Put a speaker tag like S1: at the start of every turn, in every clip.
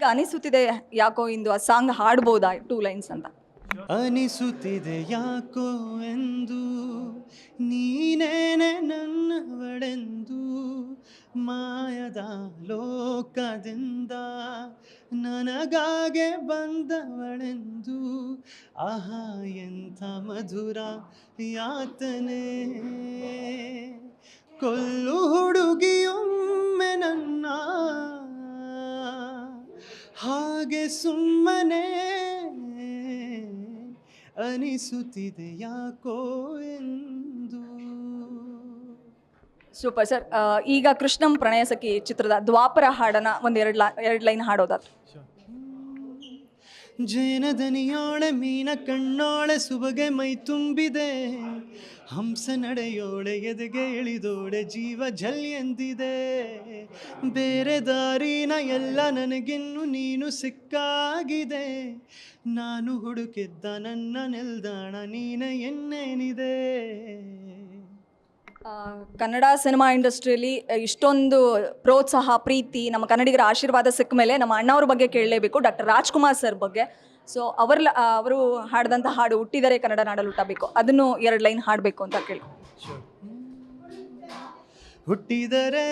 S1: ಈಗ ಅನಿಸುತ್ತಿದೆ ಯಾಕೋ ಇಂದು ಆ ಸಾಂಗ್ ಹಾಡ್ಬೋದಾ ಟೂ ಲೈನ್ಸ್ ಅಂತ?
S2: ಅನಿಸುತ್ತಿದೆ ಯಾಕೋ ಎಂದು ನೀನೇನೆ ನನ್ನವಳೆಂದು, ಮಾಯದ ಲೋಕದಿಂದ ನನಗಾಗೆ ಬಂದವಳೆಂದು, ಆಹಾ ಎಂಥ ಮಧುರ ಯಾತನೆ. ಕೊಲ್ಲು ಹುಡುಗಿಯೊಮ್ಮೆ ನನ್ನ ಹಾಗೆ ಸುಮ್ಮನೆ ಅನಿಸುತ್ತಿದೆ ಯಾಕೋ ಎಂದು.
S1: ಸೂಪರ್ ಸರ್ ಈಗ ಕೃಷ್ಣಂ ಪ್ರಣಯ ಸಖಿ ಚಿತ್ರದ ದ್ವಾಪರ ಹಾಡನ್ನ ಒಂದ್ ಎರಡು ಲಾ ಎರಡು ಲೈನ್ ಹಾಡೋದಾದ್ರೆ.
S2: ಜೇನದನಿಯೋಳೆ ಮೀನ ಕಣ್ಣೋಳೆ, ಸುಬಗೆ ಮೈ ತುಂಬಿದೆ. ಹಂಸ ನಡೆಯೋಳೆ, ಎದೆಗೆ ಇಳಿದೋಳೆ, ಜೀವ ಜಲ್ ಎಂದಿದೆ. ಬೇರೆ ದಾರಿನ ಎಲ್ಲ ನನಗಿನ್ನು ನೀನು ಸಿಕ್ಕಾಗಿದೆ. ನಾನು ಹುಡುಕಿದ್ದ ನನ್ನ ನಿಲ್ದಾಣ ನೀನ ಎನ್ನೇನಿದೆ.
S1: ಕನ್ನಡ ಸಿನಿಮಾ ಇಂಡಸ್ಟ್ರಿಯಲ್ಲಿ ಇಷ್ಟೊಂದು ಪ್ರೋತ್ಸಾಹ, ಪ್ರೀತಿ, ನಮ್ಮ ಕನ್ನಡಿಗರ ಆಶೀರ್ವಾದ ಸಿಕ್ಕ ಮೇಲೆ ನಮ್ಮ ಅಣ್ಣವ್ರ ಬಗ್ಗೆ ಕೇಳಲೇಬೇಕು, ಡಾಕ್ಟರ್ ರಾಜ್ಕುಮಾರ್ ಸರ್ ಬಗ್ಗೆ. ಸೊ ಅವ್ರ ಅವರು ಹಾಡಿದಂಥ ಹಾಡು ಹುಟ್ಟಿದರೆ ಕನ್ನಡ ನಾಡಲು ಹುಟ್ಟಬೇಕು. ಅದನ್ನು ಎರಡು ಲೈನ್ ಹಾಡಬೇಕು ಅಂತ ಕೇಳಿ.
S2: ಹುಟ್ಟಿದರೆ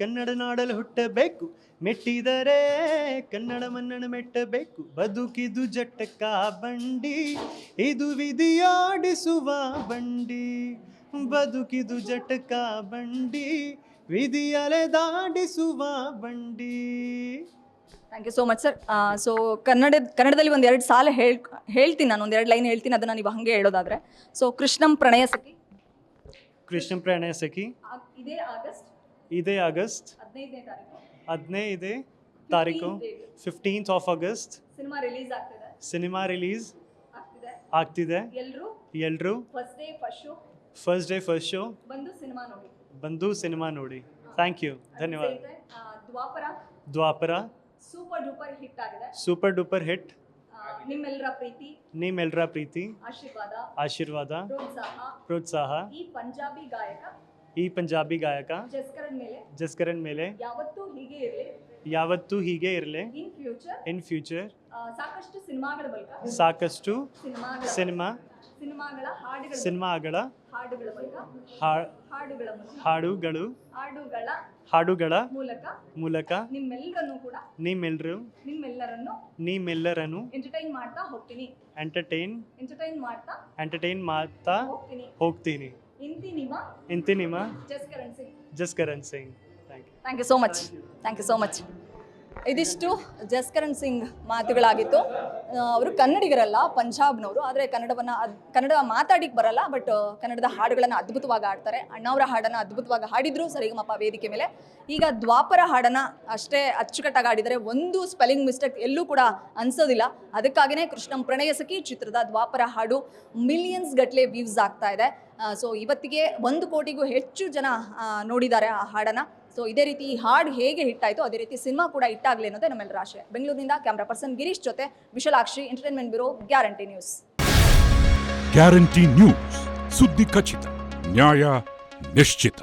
S2: ಕನ್ನಡ ನಾಡಲು ಹುಟ್ಟಬೇಕು, ಮೆಟ್ಟಿದರೆ ಕನ್ನಡ ಮನ್ನಣ ಮೆಟ್ಟಬೇಕು. ಬದುಕಿದು ಜಟ್ಟಕ್ಕ ಬಂಡಿ, ಇದು ವಿಧಿಯಾಡಿಸುವ ಬಂಡಿ. ಬದುಕಿದು ಜಟಕ ಬಂಡಿ, ವಿಧಿಯಲೆ ದಾಡಿಸುವ ಬಂಡಿ.
S1: Thank you so much sir so Kannada ಕನ್ನಡದಲ್ಲಿ ಒಂದು ಎರಡು ಸಾಲ ಹೇಳ್ ಹೇಳ್ತೀನಿ ನಾನು ಒಂದು ಎರಡು ಲೈನ್ ಹೇಳ್ತೀನಿ, ಅದನ್ನು ನೀವು ಹಾಗೆ ಹೇಳೋದಾದ್ರೆ. ಸೊ ಕೃಷ್ಣಂ ಪ್ರಣಯ ಸಖಿ
S2: ಕೃಷ್ಣ ಪ್ರಣಯ ಸಖಿ
S1: ಇದೇ ಆಗಸ್ಟ್
S2: ಇದೇ ಆಗಸ್ಟ್ ಹದಿನೈದೇ ತಾರೀಕು. Fifteenth of August
S1: cinema release ಆಗ್ತಿದೆ.
S2: ಸಿನಿಮಾ ರಿಲೀಸ್
S1: ಆಗ್ತಿದೆ. ಎಲ್ಲರೂ
S2: ಎಲ್ಲರೂ
S1: first day first show
S2: first day first show
S1: ಬಂದು ಸಿನಿಮಾ ನೋಡಿ.
S2: ಬಂದು ಸಿನಿಮಾ ನೋಡಿ. ಥ್ಯಾಂಕ್ ಯು ಧನ್ಯವಾದ.
S1: Dwapara.
S2: Dwapara.
S1: Super duper hit ಆಗಿದೆ.
S2: ಸೂಪರ್ ಡೂಪರ್ ಹಿಟ್
S1: ನಿಮ್ಮೆಲ್ಲರ ಪ್ರೀತಿ
S2: ನಿಮ್ಮೆಲ್ಲರ ಪ್ರೀತಿ
S1: ಆಶೀರ್ವಾದ
S2: ಆಶೀರ್ವಾದ
S1: ಪ್ರೋತ್ಸಾಹ.
S2: ಪ್ರೋತ್ಸಾಹ.
S1: ಈ ಪಂಜಾಬಿ ಗಾಯಕ
S2: ಈ ಪಂಜಾಬಿ ಗಾಯಕ
S1: ಜಸ್ಕರನ್ ಮೇಲೆ.
S2: ಜಸ್ಕರನ್ ಮೇಲೆ.
S1: ಯಾವತ್ತೂ ಹೀಗೆ ಇರಲಿ.
S2: ಯಾವತ್ತೂ ಹೀಗೆ ಇರಲಿ.
S1: In future.
S2: In future.
S1: ಸಾಕಷ್ಟು ಸಿನಿಮಾಗಳ ಮೂಲಕ
S2: ಸಾಕಷ್ಟು ಸಿನಿಮಾ.
S1: ಸಿನಿಮಾಗಳ ಹಾಡುಗಳು
S2: ಸಿನಿಮಾಗಳ
S1: ಹಾಡುಗಳ ಮೂಲಕ
S2: ಹಾ-
S1: ಹಾಡುಗಳ
S2: ಹಾಡುಗಳು
S1: ಹಾಡುಗಳ
S2: ಹಾಡುಗಳ
S1: ಮೂಲಕ
S2: ಮೂಲಕ
S1: ನಿಮ್ಮೆಲ್ಲರನ್ನು ಕೂಡ
S2: ನಿಮ್ಮೆಲ್ಲರೂ
S1: ನಿಮ್ಮೆಲ್ಲರನ್ನು
S2: ನಿಮ್ಮೆಲ್ಲರನ್ನು
S1: ಎಂಟರ್ಟೈನ್ ಮಾಡ್ತಾ ಹೋಗ್ತೀನಿ.
S2: ಎಂಟರ್ಟೈನ್
S1: ಎಂಟರ್ಟೈನ್ ಮಾಡ್ತಾ
S2: ಎಂಟರ್ಟೈನ್ ಮಾಡ್ತಾ
S1: ಹೋಗ್ತೀನಿ.
S2: ಹೋಗ್ತೀನಿ.
S1: ಇಂತಿ ನಿಮ್ಮ
S2: ಇಂತಿ ನಿಮ್ಮ
S1: Jaskaran Singh.
S2: Jaskaran Singh. Thank you
S1: thank you so much thank you so much ಇದಿಷ್ಟು ಜಸ್ಕರಣ್ ಸಿಂಗ್ ಮಾತುಗಳಾಗಿತ್ತು. ಅವರು ಕನ್ನಡಿಗರಲ್ಲ, ಪಂಜಾಬ್ನವರು. ಆದರೆ ಕನ್ನಡವನ್ನು ಕನ್ನಡ ಮಾತಾಡಿಕ್ಕೆ ಬರಲ್ಲ, ಬಟ್ ಕನ್ನಡದ ಹಾಡುಗಳನ್ನು ಅದ್ಭುತವಾಗಿ ಹಾಡ್ತಾರೆ. ಅಣ್ಣವರ ಹಾಡನ್ನು ಅದ್ಭುತವಾಗಿ ಹಾಡಿದ್ರು ಸರಿಗಮಪ್ಪ ವೇದಿಕೆ ಮೇಲೆ. ಈಗ ದ್ವಾಪರ ಹಾಡನ್ನು ಅಷ್ಟೇ ಅಚ್ಚುಕಟ್ಟಾಗಿ ಹಾಡಿದರೆ ಒಂದು ಸ್ಪೆಲ್ಲಿಂಗ್ ಮಿಸ್ಟೇಕ್ ಎಲ್ಲೂ ಕೂಡ ಅನ್ಸೋದಿಲ್ಲ. ಅದಕ್ಕಾಗಿಯೇ ಕೃಷ್ಣಂ ಪ್ರಣಯ ಸಖಿ ಚಿತ್ರದ ದ್ವಾಪರ ಹಾಡು ಮಿಲಿಯನ್ಸ್ ಗಟ್ಟಲೆ ವ್ಯೂಸ್ ಆಗ್ತಾ ಇದೆ. ಸೊ ಇವತ್ತಿಗೆ ಒಂದು ಕೋಟಿಗೂ ಹೆಚ್ಚು ಜನ ನೋಡಿದ್ದಾರೆ ಆ ಹಾಡನ್ನು. ಸೊ ಇದೇ ರೀತಿ ಈ ಹಾಡು ಹೇಗೆ ಹಿಟ್ ಆಯಿತು ಅದೇ ರೀತಿ ಸಿನಿಮಾ ಕೂಡ ಹಿಟ್ಟಾಗಲಿ ಅನ್ನೋದೇ ನಮ್ಮೆಲ್ಲರ ಆಶೆ. ಬೆಂಗಳೂರಿನಿಂದ ಕ್ಯಾಮ್ರಾ ಪರ್ಸನ್ ಗಿರೀಶ್ ಜೊತೆ Vishalakshi entertainment bureau guarantee news
S3: guarantee news ಸುದ್ದಿ ಖಚಿತ, ನ್ಯಾಯ ನಿಶ್ಚಿತ.